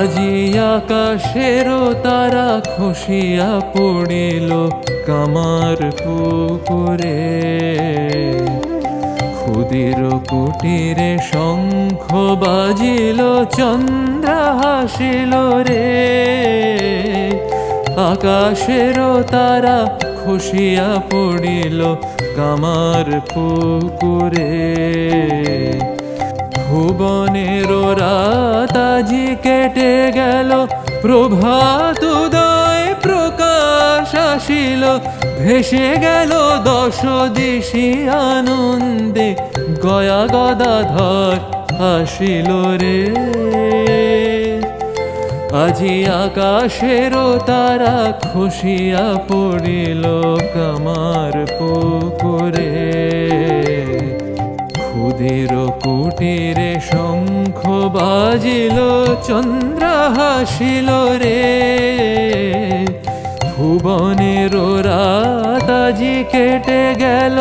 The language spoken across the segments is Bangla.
আজি আকাশেরও তারা খসিয়া পড়িল কামার পুকুরে। ক্ষুদির কুটিরে শঙ্খ বাজিল, চন্দ্র হাসিল রে। আকাশেরও তারা খসিয়া পড়িল কামার পুকুরে। ভুবনের রাত কেটে গেল। প্রভাত উদয় প্রকাশ আসিল। ভেসে গেল দশ দিশি আনন্দে। গয়া গদাধর আসিল রে। আজি আকাশেরও তারা খুশিয়া পড়িল কামার পুকুরে। ক্ষুদির কুটিরে শঙ্খ বাজিল, চন্দ্র হাসিল রে। ভুবনের রাত আজি কেটে গেল,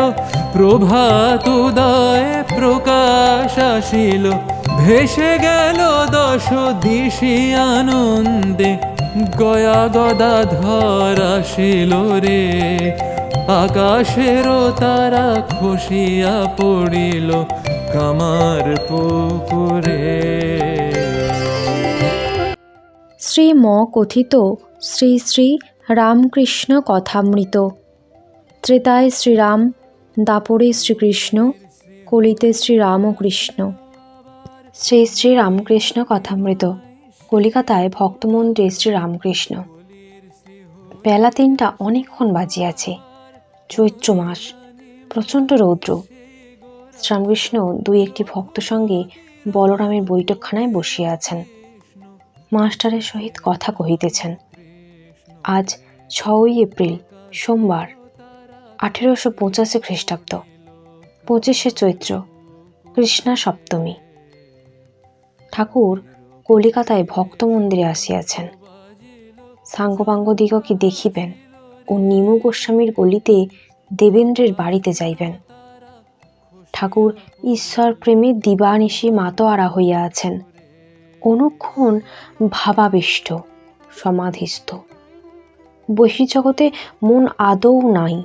প্রভাত উদয় প্রকাশ আসিল। ভেসে গেল দশ দিশি আনন্দে, গয়া গদাধর আসিল রে। আকাশেরও তারা খুশিয়া পড়িল কামার পুকুরে। শ্রীম কথিত শ্রী শ্রী রামকৃষ্ণ কথামৃত। ত্রেতায় শ্রীরাম, দাপরে শ্রীকৃষ্ণ, কলিতে শ্রীরামকৃষ্ণ। শ্রী শ্রী রামকৃষ্ণ কথামৃত। কলিকাতায় ভক্তমন্দিরে শ্রী রামকৃষ্ণ বেলা তিনটা অনেকক্ষণ বাজিয়াছে। চৈত্র মাস। প্রচণ্ড রৌদ্র। শ্রীরামকৃষ্ণ দুই একটি ভক্ত সঙ্গে বলরামের বৈঠকখানায় বসিয়া আছেন। মাস্টারের সহিত কথা কহিতেছেন, আজ ছয়ই এপ্রিল, সোমবার, আঠেরোশো পঁচাশি খ্রিস্টাব্দ, পঁচিশে চৈত্র, কৃষ্ণা সপ্তমী। ঠাকুর কলিকাতায় ভক্ত মন্দিরে আসিয়াছেন। সাঙ্গপাঙ্গদিগকে দেখিবেন ও নিমু গোস্বামীর গলিতে দেবেন্দ্রের বাড়িতে যাইবেন। ঠাকুর ঈশ্বর প্রেমে দিবানিশি মাতোয়ারা হইয়া আছেন। অনুক্ষণ ভাবাবিষ্ট, সমাধিস্থ। বহির্জগতে মন আদৌ নাই।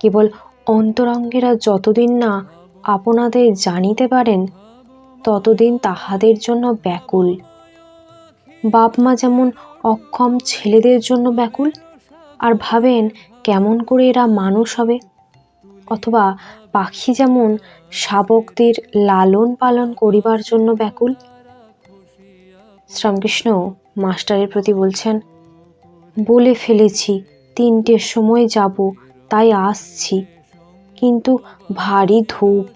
কেবল অন্তরঙ্গেরা যতদিন না আপনাদের জানিতে পারেন, ততদিন তাহাদের জন্য ব্যাকুল। বাপ মা যেমন অক্ষম ছেলেদের জন্য ব্যাকুল, আর ভাবেন কেমন করে এরা মানুষ হবে। অথবা পাখি যেমন শাবকদের লালন পালন করিবার জন্য ব্যাকুল? শ্রীরামকৃষ্ণ মাস্টারের প্রতি বলছেন, বলে ফেলেছি তিনটের সময় যাব, তাই আসছি, কিন্তু ভারী ধূপ।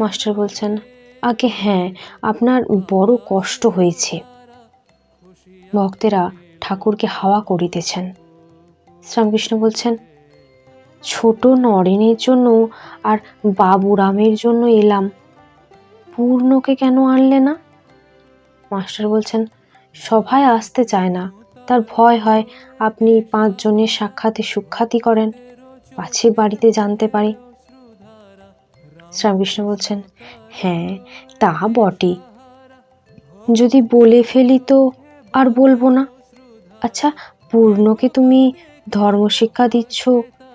মাস্টার বলছেন, আগে হ্যাঁ আপনার বড় কষ্ট হয়েছে। ভক্তেরা ঠাকুরকে হাওয়া করিতেছেন। শ্রীরামকৃষ্ণ বলছেন ছোট নরেনের জন্য আর বাবুরামের জন্য এলাম। পূর্ণকে কেন আনলে না? মাস্টার বলছেন, সভায় আসতে চায় না। তার ভয় হয় আপনি পাঁচজনের সাক্ষাতে সুখ্যাতি করেন, পাছে বাড়িতে জানতে পারি। শ্রীরামকৃষ্ণ বলছেন হ্যাঁ তা বটে। যদি বলে ফেলি তো আর বলব না। আচ্ছা পূর্ণকে তুমি ধর্মশিক্ষা দিচ্ছ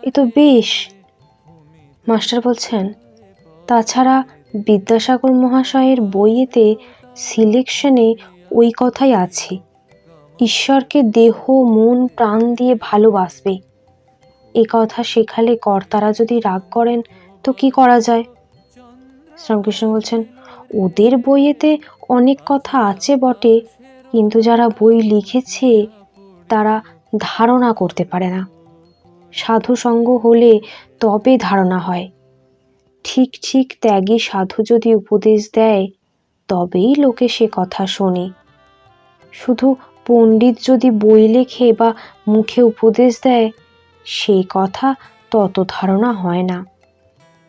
এ তো বেশ। মাস্টার বলছেন, তাছাড়া বিদ্যাসাগর মহাশয়ের বইয়েতে সিলেকশনে ওই কথাই আছে, ঈশ্বরকে দেহ, মন, প্রাণ দিয়ে ভালোবাসবে। এ কথা শেখালে কর্তারা যদি রাগ করেন, তো কি করা যায়? শ্রীরামকৃষ্ণ বলছেন, ওদের বইয়েতে অনেক কথা আছে বটে, কিন্তু যারা বই লিখেছে, তারা ধারণা করতে পারে না। সাধু সঙ্গ হলে তবে ধারণা হয়। ঠিক ঠিক ত্যাগী সাধু যদি উপদেশ দেয়, তবেই লোকে সে কথা শোনে। শুধু পণ্ডিত যদি বই লেখে বা মুখে উপদেশ দেয় সে কথা তত ধারণা হয় না।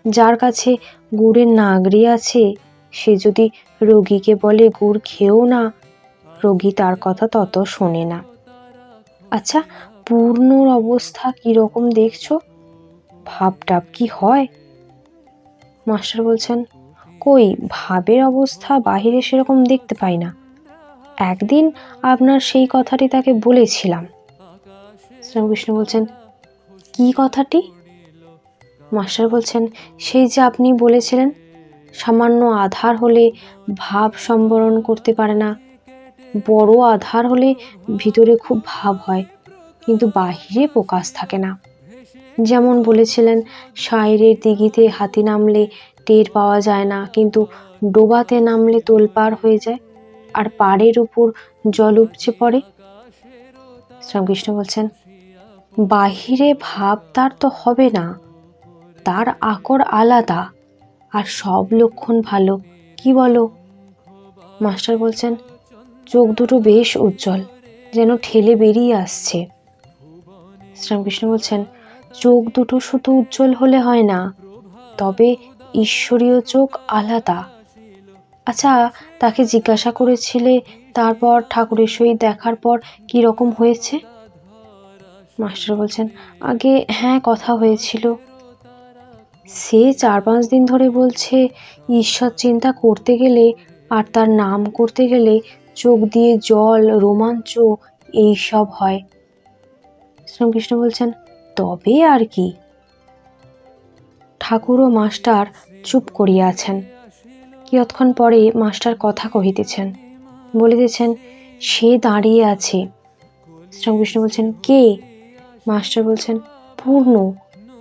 যার কাছে গুড়ের নাগরি আছে, সে যদি রোগীকে বলে গুড় খেও না, রোগী তার কথা তত শোনে না। আচ্ছা পূর্ণর অবস্থা কীরকম দেখছ? ভাবটাপ কি হয়? মাস্টার বলছেন, কই, ভাবের অবস্থা বাহিরে সেরকম দেখতে পাই না। একদিন আপনার সেই কথাটি তাকে বলেছিলাম। শ্রীরামকৃষ্ণ বলছেন, কি কথাটি? মাস্টার বলছেন, সেই যে আপনি বলেছিলেন, সামান্য আধার হলে ভাব সম্বরণ করতে পারে না। বড় আধার হলে ভিতরে খুব ভাব হয়। কিন্তু বাহিরে প্রকাশ থাকে না। যেমন বলেছিলেন শায়ের দিঘিতে হাতি নামলে টের পাওয়া যায় না, কিন্তু ডোবাতে নামলে তোলপাড় হয়ে যায়। আর পাড়ের উপর জল উপচে পড়ে। শ্রীরামকৃষ্ণ বলছেন, বাহিরে ভাব তার তো হবে না, তার আকর আলাদা। আর সব লক্ষণ ভালো, কি বলো? মাস্টার বলছেন, চোখ দুটো বেশ উজ্জ্বল, যেন ঠেলে বেরিয়ে আসছে। শ্রীরামকৃষ্ণ বলছেন, চোখ দুটো শুধু উজ্জ্বল হলে হয় না, তবে ঈশ্বরীয় চোখ আলাদা। আচ্ছা তাকে জিজ্ঞাসা করেছিলে, তারপর ঠাকুরের সহিত দেখার পর কি রকম হয়েছে? মাস্টার বলছেন, আগে হ্যাঁ কথা হয়েছিল। সে চার পাঁচ দিন ধরে বলছে, ঈশ্বর চিন্তা করতে গেলে আর তার নাম করতে গেলে চোখ দিয়ে জল, রোমাঞ্চ এই সব হয়। শ্রীরামকৃষ্ণ বলছেন, তবে আর কি? ঠাকুর ও মাস্টার চুপ করিয়া আছেন। কিয়ৎক্ষণ পরে মাস্টার কথা কহিতেছেন, বলিতেছেন, সে দাঁড়িয়ে আছে। শ্রীরামকৃষ্ণ বলছেন, কে? মাস্টার বলছেন, পূর্ণ,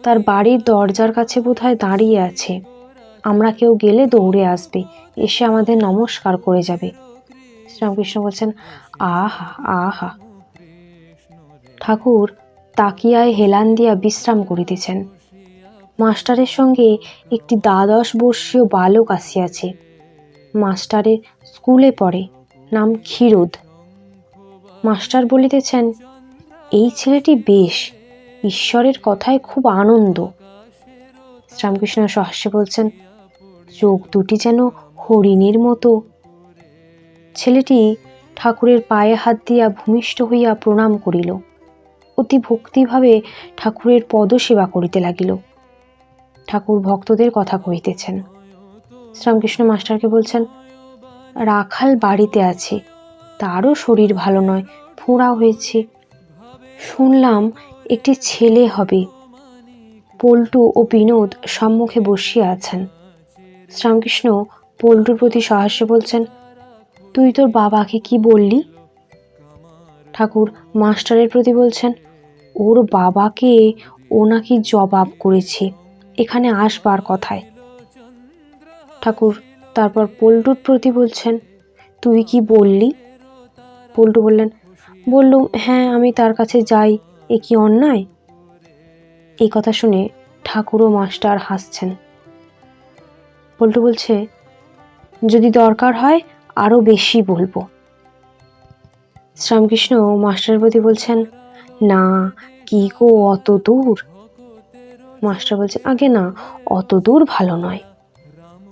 তার বাড়ির দরজার কাছে বোধহয় দাঁড়িয়ে আছে। আমরা কেউ গেলে দৌড়ে আসবে, এসে আমাদের নমস্কার করে যাবে। শ্রীরামকৃষ্ণ বলছেন, আহা আহা। ঠাকুর তাকিয়ায় হেলান দিয়া বিশ্রাম করিতেছেন। মাস্টারের সঙ্গে একটি দ্বাদশ বর্ষীয় বালক আসিয়াছে। মাস্টারের স্কুলে পড়ে, নাম ক্ষীরোদ। মাস্টার বলিতেছেন, এই ছেলেটি বেশ, ঈশ্বরের কথায় খুব আনন্দ। শ্রীরামকৃষ্ণ সহাস্যে বলছেন, চোখ দুটি যেন হরিণের মতো। ছেলেটি ঠাকুরের পায়ে হাত দিয়া ভূমিষ্ঠ হইয়া প্রণাম করিল। অতি ভক্তিভাবে ঠাকুরের পদসেবা করিতে লাগিল। ঠাকুর ভক্তদের কথা কহিতেছেন। শ্রীরামকৃষ্ণ মাস্টারকে বলছেন, রাখাল বাড়িতে আছে, তারও শরীর ভালো নয়, ফোঁড়া হয়েছে। শুনলাম একটি ছেলে হবে। পল্টু ও বিনোদ সম্মুখে বসিয়া আছেন। শ্রীরামকৃষ্ণ পল্টুর প্রতি সহাস্য বলছেন, তুই তোর বাবাকে কি বললি? ঠাকুর মাস্টারের প্রতি বলছেন, ওর বাবাকে ও নাকি জবাব করেছে, এখানে আসবার কথায়। ঠাকুর তারপর পল্টুর প্রতি বলছেন, তুই কি বললি? পল্টু বললেন, বললুম হ্যাঁ আমি তার কাছে যাই, এ কি অন্যায়? এই কথা শুনে ঠাকুর ও মাস্টার হাসছেন। পল্টু বলছে, যদি দরকার হয় আরও বেশি বলব। শ্রীরামকৃষ্ণ মাস্টারের প্রতি বলছেন, না, কি গো, অত দূর? মাস্টার বলছেন, আগে না, অত দূর ভালো নয়।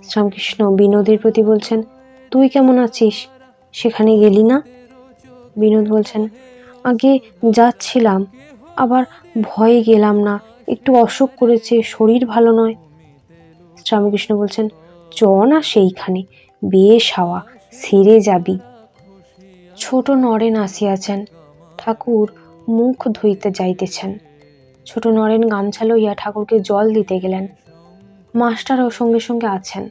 শ্রীরামকৃষ্ণ বিনোদের প্রতি বলছেন, তুই কেমন আছিস? সেখানে গেলি না? বিনোদ বলছেন, আগে যাচ্ছিলাম, আবার ভয়ে গেলাম না, একটু অসুখ করেছে, শরীর ভালো নয়। শ্রীরামকৃষ্ণ বলছেন, চ না সেইখানে, বেশ হাওয়া, সেরে যাবি। ছোট নরেন আসিয়াছেন। ঠাকুর মুখ ধুইতে যাইতেছেন। ছোট নরেন গামছা লইয়া ঠাকুরকে জল দিতে গেলেন। মাস্টারও সঙ্গে সঙ্গে আছেন।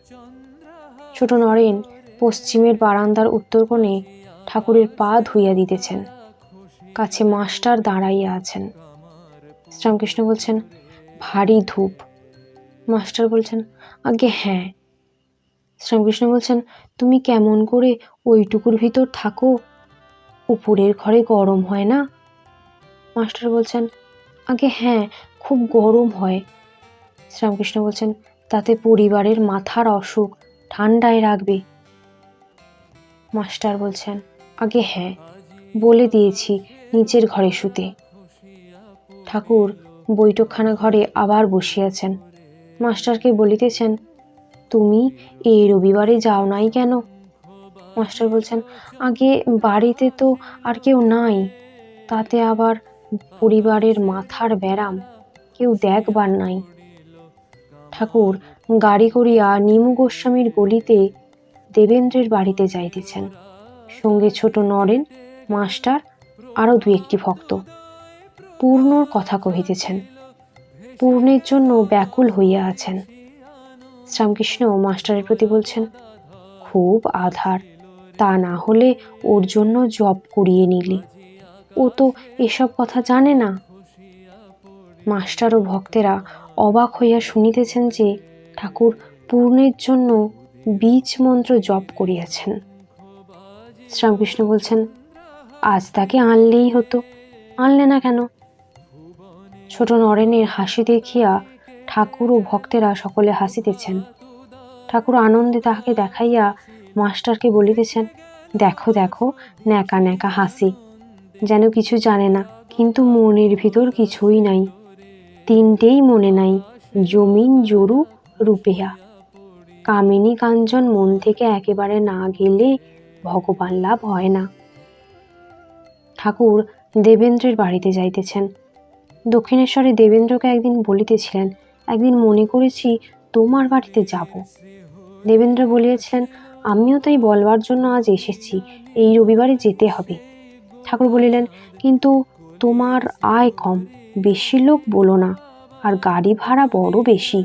ছোট নরেন পশ্চিমের বারান্দার উত্তর কোণে ঠাকুরের পা ধুইয়া দিতেছেন। কাছে মাস্টার দাঁড়াইয়া আছেন। শ্রীরামকৃষ্ণ বলছেন, ভারী ধূপ। মাস্টার বলছেন আগে হ্যাঁ। শ্রীরামকৃষ্ণ বলছেন, তুমি কেমন করে ওইটুকুর ভিতর থাকো উপরের ঘরে গরম হয় না? মাস্টার বলছেন, আগে হ্যাঁ খুব গরম হয়। শ্রীরামকৃষ্ণ বলছেন, তাতে পরিবারের মাথার অসুখ ঠান্ডায় রাখবে। মাস্টার বলছেন, আগে হ্যাঁ বলে দিয়েছি নিচের ঘরে শুতে। ঠাকুর বৈঠকখানা ঘরে আবার বসিয়াছেন। মাস্টারকে বলিতেছেন, তুমি এই রবিবারে যাও নাই কেন? মাস্টার বলছেন, আগে বাড়িতে তো আর কেউ নাই। তাতে আবার পরিবারের মাথার ব্যারাম। কেউ দেখবার নাই। ঠাকুর গাড়ি করিয়া নিমু গোস্বামীর গলিতে দেবেন্দ্রের বাড়িতে যাইতেছেন। সঙ্গে ছোট নরেন, মাস্টার, আরও দু একটি ভক্ত। পূর্ণর কথা কহিতেছেন, পূর্ণের জন্য ব্যাকুল হইয়া আছেন। শ্রীরামকৃষ্ণ মাস্টারের প্রতি বলছেন, খুব আধার। তা না হলে ওর জন্য জব করিয়ে নিলি। ও তো এসব কথা জানে না। মাস্টার ও ভক্তেরা অবাক হইয়া শুনিতেছেন যে ঠাকুর পূর্ণের জন্য বীজ মন্ত্র জপ করিয়াছেন। শ্রীরামকৃষ্ণ বলছেন, আজ তাকে আনলেই হতো। আনলে না কেন? ছোট নরেনের হাসি দেখিয়া ঠাকুর ও ভক্তেরা সকলে হাসিতেছেন। ঠাকুর আনন্দে তাহাকে দেখাইয়া মাস্টারকে বলিতেছেন, দেখো দেখো, ন্যাকা ন্যাকা হাসি। যেন কিছু জানে না, কিন্তু মনের ভিতর কিছুই নাই। তিনটেই মনে নাই, জমিন জরু রূপেয়া কামিনী কাঞ্চন মন থেকে একেবারে না গেলে ভগবান লাভ হয় না। ঠাকুর দেবেন্দ্রের বাড়িতে যাইতেছেন। দক্ষিণেশ্বরে দেবেন্দ্রকে একদিন বলিতেছিলেন, একদিন মনে করেছি তোমার বাড়িতে যাব। দেবেন্দ্র বলিয়াছিলেন আমিও তাই বলবার জন্য আজ এসেছি। এই রবিবারে যেতে হবে। ঠাকুর বলিলেন, কিন্তু তোমার আয় কম, বেশি লোক বলো না, আর গাড়ি ভাড়া বড় বেশি।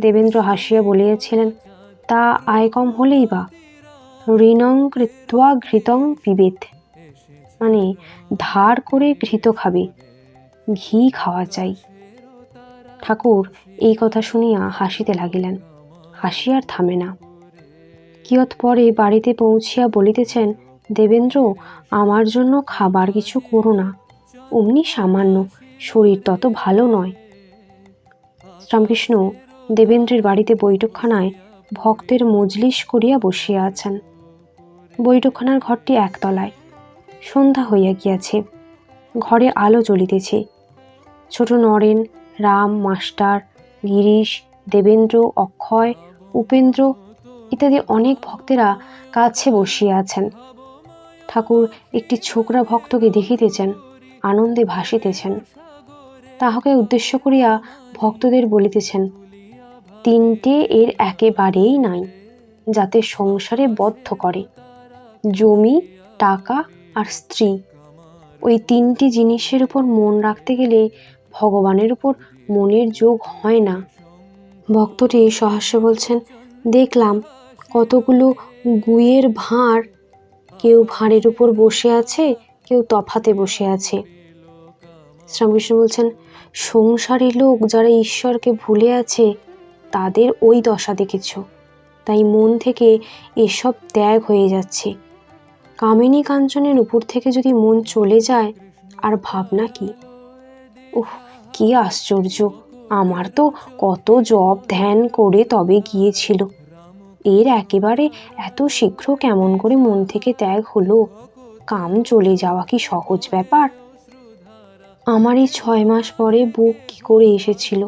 দেবেন্দ্র হাসিয়া বলিয়াছিলেন, তা আয় কম হলেই বা? ঋণং কৃত্বা ঘৃতং পিবেত মানে ধার করে ঘৃত খাবে, ঘি খাওয়া চাই। ঠাকুর এই কথা শুনিয়া হাসিতে লাগিলেন। হাসি আর থামে না। কিয়ৎ পরে বাড়িতে পৌঁছিয়া বলিতেছেন, দেবেন্দ্র, আমার জন্য খাবার কিছু করো না। অমনি সামান্য, শরীর তত ভালো নয়। শ্রীরামকৃষ্ণ দেবেন্দ্রের বাড়িতে বৈঠকখানায় ভক্তের মজলিস করিয়া বসিয়া আছেন। বৈঠকখানার ঘরটি একতলায়। সন্ধ্যা হইয়া গিয়াছে। ঘরে আলো জ্বলিতেছে। ছোট নরেন, রাম, মাস্টার, গিরিশ, দেবেন্দ্র, অক্ষয়, উপেন্দ্র ইত্যাদি অনেক ভক্তেরা কাছে বসিয়া আছেন। ঠাকুর একটি ছোকরা ভক্তকে দেখিতেছেন, আনন্দে ভাসিতেছেন। তাহাকে উদ্দেশ্য করিয়া ভক্তদের বলিতেছেন, তিনটে এর একেবারেই নাই, যাতে সংসারে বদ্ধ করে, জমি, টাকা আর স্ত্রী। ওই তিনটি জিনিসের উপর মন রাখতে গেলে ভগবানের উপর মনের যোগ হয় না। ভক্তটি সহাস্য বলছেন, দেখলাম কতগুলো গুয়ের ভাঁড় কেউ ভাঁড়ের উপর বসে আছে, কেউ তফাতে বসে আছে। শ্রীরামকৃষ্ণ বলছেন, সংসারী লোক যারা ঈশ্বরকে ভুলে আছে, তাদের ওই দশা দেখেছ। তাই মন থেকে এসব ত্যাগ হয়ে যাচ্ছে। কামিনী কাঞ্চনের উপর থেকে যদি মন চলে যায়, আর ভাবনা কি? উহ কি আশ্চর্য! আমার তো কত জব ধ্যান করে তবে গিয়েছিল। এর একেবারে এত শীঘ্র কেমন করে মন থেকে ত্যাগ হলো? কাম চলে যাওয়া কি সহজ ব্যাপার? আমার এই ছয় মাস পরে বুক কি করে এসেছিল?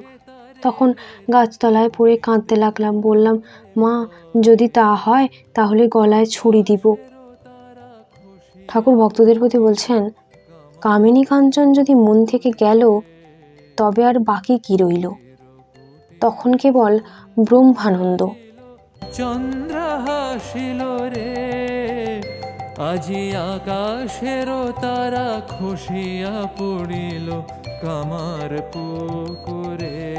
তখন গাছতলায় পড়ে কাঁদতে লাগলাম, বললাম, মা, যদি তা হয় তাহলে গলায় ছুরি দিব। ঠাকুর ভক্তদের প্রতি বলছেন, কামিনী কাঞ্চন যদি মন থেকে গেল, তবে আর বাকি কি রইল? তখন কেবল ব্রহ্মানন্দ চন্দ্র হাসিল রে। আজি আকাশের তারা খুশিয়া পড়িল কামার পুকুরে।